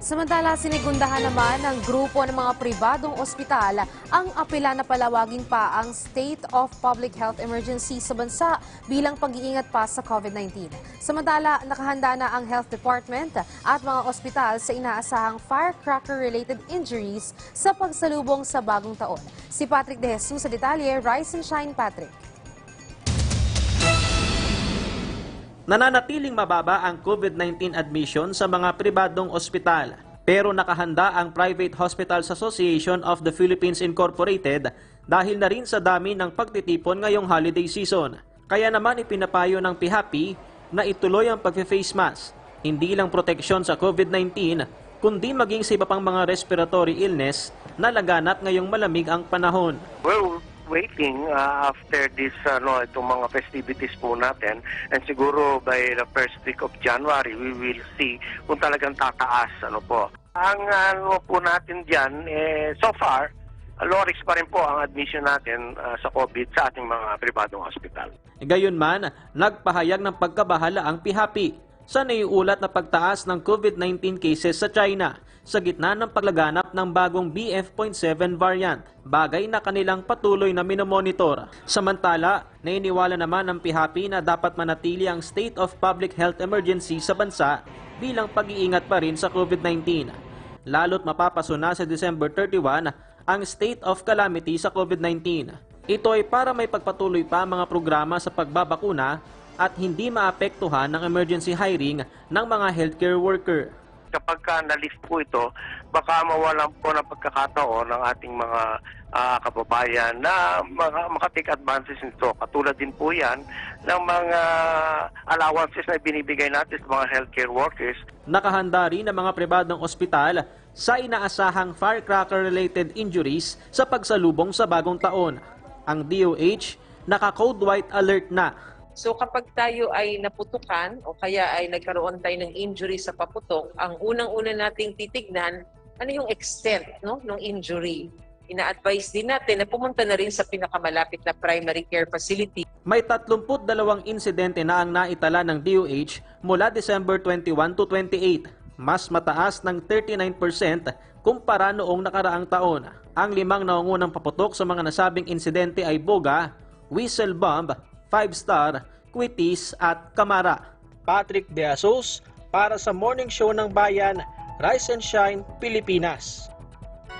Samantala, sinigundahan naman ng grupo ng mga pribadong ospital ang apela na palawagin pa ang state of public health emergency sa bansa bilang pag-iingat pa sa COVID-19. Samantala, nakahanda na ang health department at mga ospital sa inaasahang firecracker-related injuries sa pagsalubong sa bagong taon. Si Patrick De Jesus sa detalye, Rise and Shine Patrick. Nananatiling mababa ang COVID-19 admission sa mga pribadong ospital. Pero nakahanda ang Private Hospitals Association of the Philippines Incorporated dahil na rin sa dami ng pagtitipon ngayong holiday season. Kaya naman ipinapayo ng PIHAPI na ituloy ang pag-face mask. Hindi lang proteksyon sa COVID-19, kundi maging sa iba pang mga respiratory illness na laganap ngayong malamig ang panahon. We're waiting uh, after this ano itong mga festivities po natin and siguro by the first week of January we will see kung talagang tataas ano po. Ang ano po natin diyan eh, so far low risk pa rin po ang admission natin uh, sa COVID sa ating mga pribadong hospital. Gayunman, nagpahayag ng pagkabahala ang PIHAPI sa naiulat na pagtaas ng COVID-19 cases sa China sa gitna ng paglaganap ng bagong BF.7 variant, bagay na kanilang patuloy na minomonitor. Samantala, nainiwala naman ng PIHAPI na dapat manatili ang state of public health emergency sa bansa bilang pag-iingat pa rin sa COVID-19. Lalo't mapapaso na sa December 31 ang state of calamity sa COVID-19. Ito ay para may pagpatuloy pa mga programa sa pagbabakuna at hindi maapektuhan ng emergency hiring ng mga healthcare worker. Kapag ka na-lift po ito, baka mawalan po ng pagkakataon ng ating mga ah, kababayan na maka- makatake advances nito. Katulad din po yan ng mga allowances na binibigay natin sa mga healthcare workers Nakahanda rin ang mga pribadong ospital sa inaasahang firecracker-related injuries sa pagsalubong sa bagong taon. Ang DOH naka-code white alert na So kapag tayo ay naputukan o kaya ay nagkaroon tayo ng injury sa paputok, ang unang-una nating titignan, ano yung extent no, ng injury. Ina-advise din natin na pumunta na rin sa pinakamalapit na primary care facility May 32 insidente na ang naitala ng DOH mula December 21 to 28, mas mataas ng 39% kumpara noong nakaraang taon. Ang limang naungunang paputok sa mga nasabing insidente ay boga, whistle bomb, 5-star, quitis at kamara. Patrick De Asos para sa Morning Show ng Bayan, Rise and Shine, Pilipinas.